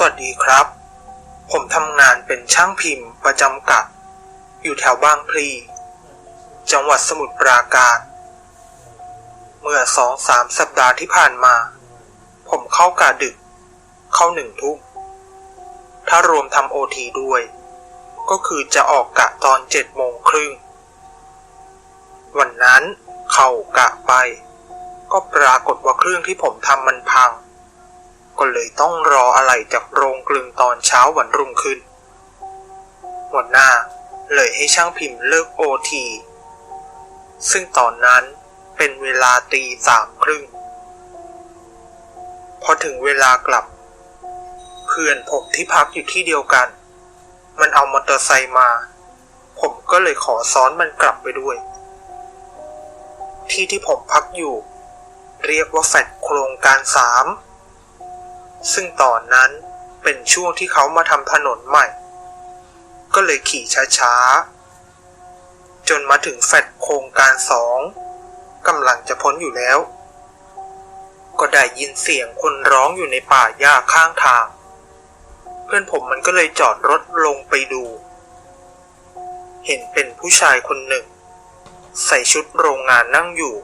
สวัสดีครับ ผมทำงานเป็นช่างพิมพ์ประจำกะอยู่แถวบางพลี จังหวัดสมุทรปราการ เมื่อสองสามสัปดาห์ที่ผ่านมา ผมเข้ากะดึก เข้าหนึ่งทุ่มถ้ารวมทำโอทีด้วย ก็คือจะออกกะตอนเจ็ดโมงครึ่ง วันนั้นเข้ากะไป ก็ปรากฏว่าเครื่องที่ผมทำมันพัง ก็เลยต้องรออะไรจากโรงกลึงตอนเช้าวันรุ่งขึ้น หัวหน้าเลยให้ช่างพิมพ์เลิกโอที ซึ่งตอนนั้นเป็นเวลาตีสามครึ่ง พอถึงเวลากลับ เพื่อนผมที่พักอยู่ที่เดียวกัน มันเอามอเตอร์ไซค์มา ผมก็เลยขอซ้อนมันกลับไปด้วย ที่ที่ผมพักอยู่ เรียกว่าแฟดโครงการสาม ซึ่งตอนนั้นเป็นช่วงที่เขามาทำถนนใหม่ ก็เลยขี่ช้าๆ จนมาถึงแฟดโครงการสองกำลังจะพ้นอยู่แล้ว ก็ได้ยินเสียงคนร้องอยู่ในป่าหญ้าข้างทาง เพื่อนผมมันก็เลยจอดรถลงไปดู เห็นเป็นผู้ชายคนหนึ่ง ใส่ชุดโรงงานนั่งอยู่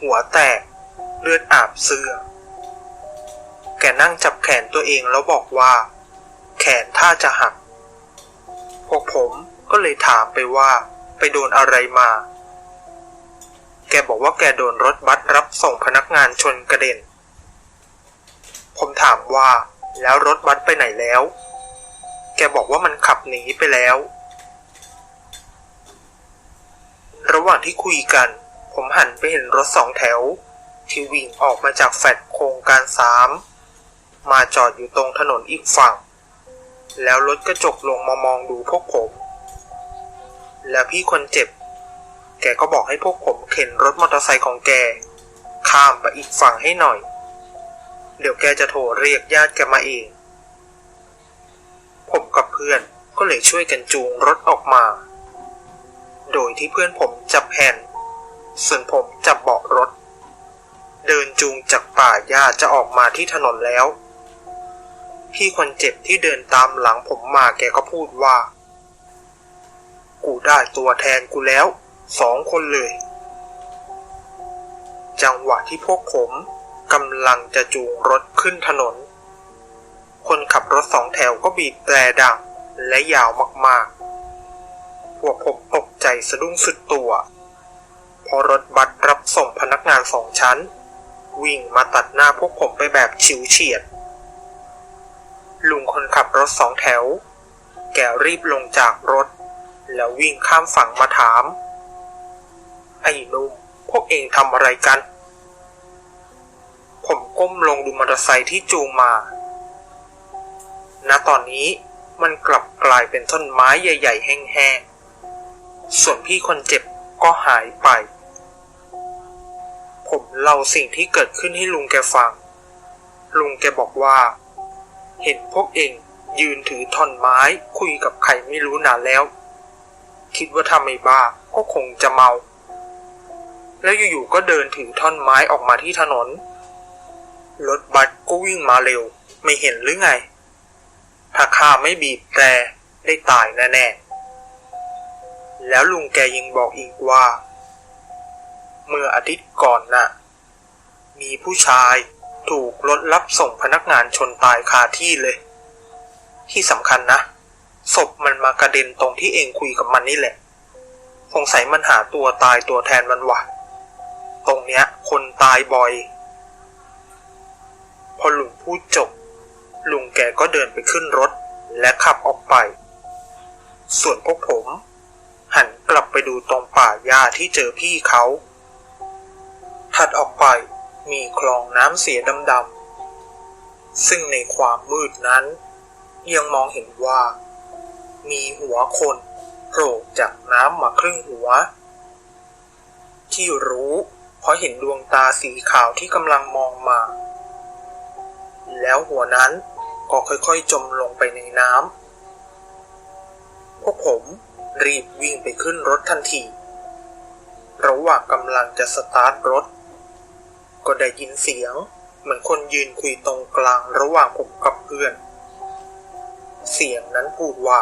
หัวแตกเลือดอาบเสื้อ กนั่งจับแขนตัวเองแล้วบอกว่า แขนท่าจะหัก พวกผมก็เลยถามไปว่า ไปโดนอะไรมา แกบอกว่าแกโดนรถบัสรับส่งพนักงานชนกระเด็น ผมถามว่า แล้วรถบัสไปไหนแล้ว แกบอกว่ามันขับหนีไปแล้ว ระหว่างที่คุยกัน ผมหันไปเห็นรถสองแถวที่วิ่งออกมาจากแฟลตโครงการสาม มาจอดอยู่ตรงถนนอีกฝั่ง แล้วรถกระจกลงมามองดูพวกผม แล้วพี่คนเจ็บ แกก็บอกให้พวกผมเข็นรถมอเตอร์ไซค์ของแก ข้ามไปอีกฝั่งให้หน่อย เดี๋ยวแกจะโทรเรียกญาติแกมาเอง ผมกับเพื่อนก็เลยช่วยกันจูงรถออกมา โดยที่เพื่อนผมจับแฮนด์ส่วนผมจับเบาะรถ เดินจูงจากป่าหญ้าจะออกมาที่ถนนแล้ว พี่คนเจ็บที่เดินตามหลังผมมาแกก็พูดว่า กูได้ตัวแทนกูแล้ว สองคนเลย จังหวะที่พวกผมกำลังจะจูงรถขึ้นถนน คนขับรถสองแถวก็บีบแตรดังและยาวมากๆ พวกผมตกใจสะดุ้งสุดตัว พอรถบัสรับส่งพนักงานสองชั้น วิ่งมาตัดหน้าพวกผมไปแบบฉิวเฉียด ขับรถสองแถว แกรีบลงจากรถ แล้ววิ่งข้ามฝั่งมาถาม ไอ้นุ่มพวกเองทำอะไรกัน ผมก้มลงดูมอเตอร์ไซค์ที่จูงมา ณ ตอนนี้มันกลับกลายเป็นต้นไม้ใหญ่ ๆ แห้งๆ ส่วนพี่คนเจ็บก็หายไป ผมเล่าสิ่งที่เกิดขึ้นให้ลุงแกฟัง ลุงแกบอกว่า เห็นพวกเองยืนถือท่อนไม้คุยกับใครไม่รู้นานแล้ว คิดว่าถ้าไม่บ้าก็คงจะเมา แล้วอยู่ๆก็เดินถือท่อนไม้ออกมาที่ถนน รถบัสก็วิ่งมาเร็ว ไม่เห็นหรือไง ถ้าข้าไม่บีบแตรได้ตายแน่ๆ แล้วลุงแกยังบอกอีกว่า เมื่ออาทิตย์ก่อนน่ะ มีผู้ชาย ถูกรถรับส่งพนักงานชนตายคาที่เลย ที่สำคัญนะ ศพมันมากระเด็นตรงที่เองคุยกับมันนี่แหละ สงสัยมันหาตัวตายตัวแทนมันวะตรงเนี้ย คนตายบ่อย พอลุงพูดจบ ลุงแกก็เดินไปขึ้นรถและขับออกไป ส่วนพวกผม หันกลับไปดูตรงป่าหญ้าที่เจอพี่เขา ถัดออกไป มีคลองน้ำเสียดำๆซึ่งในความมืดนั้น ยังมองเห็นว่า มีหัวคนโผล่จากน้ำมาครึ่งหัว ที่รู้ เพราะเห็นดวงตาสีขาวที่กำลังมองมา แล้วหัวนั้นก็ค่อยๆจมลงไปในน้ำพวกผมรีบวิ่งไปขึ้นรถทันที ระหว่างกำลังจะสตาร์ทรถ ได้ยินเสียง เหมือนคนยืนคุยตรงกลางระหว่างผมกับเพื่อน เสียงนั้นพูดว่า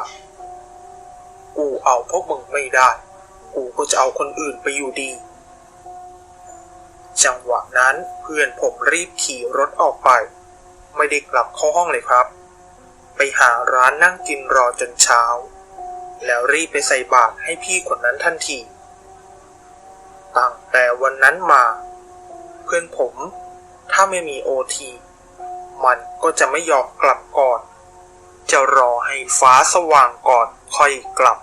กูเอาพวกมึงไม่ได้ กูก็จะเอาคนอื่นไปอยู่ดี จังหวะนั้นเพื่อนผมรีบขี่รถออกไป ไม่ได้กลับเข้าห้องเลยครับ ไปหาร้านนั่งกินรอจนเช้า แล้วรีบไปใส่บาตรให้พี่คนนั้นทันทีตั้งแต่วันนั้นมา พื่อนผม ถ้าไม่มีโอทีมันก็จะไม่ยอมกลับก่อน จะรอให้ฟ้าสว่างก่อนค่อยกลับ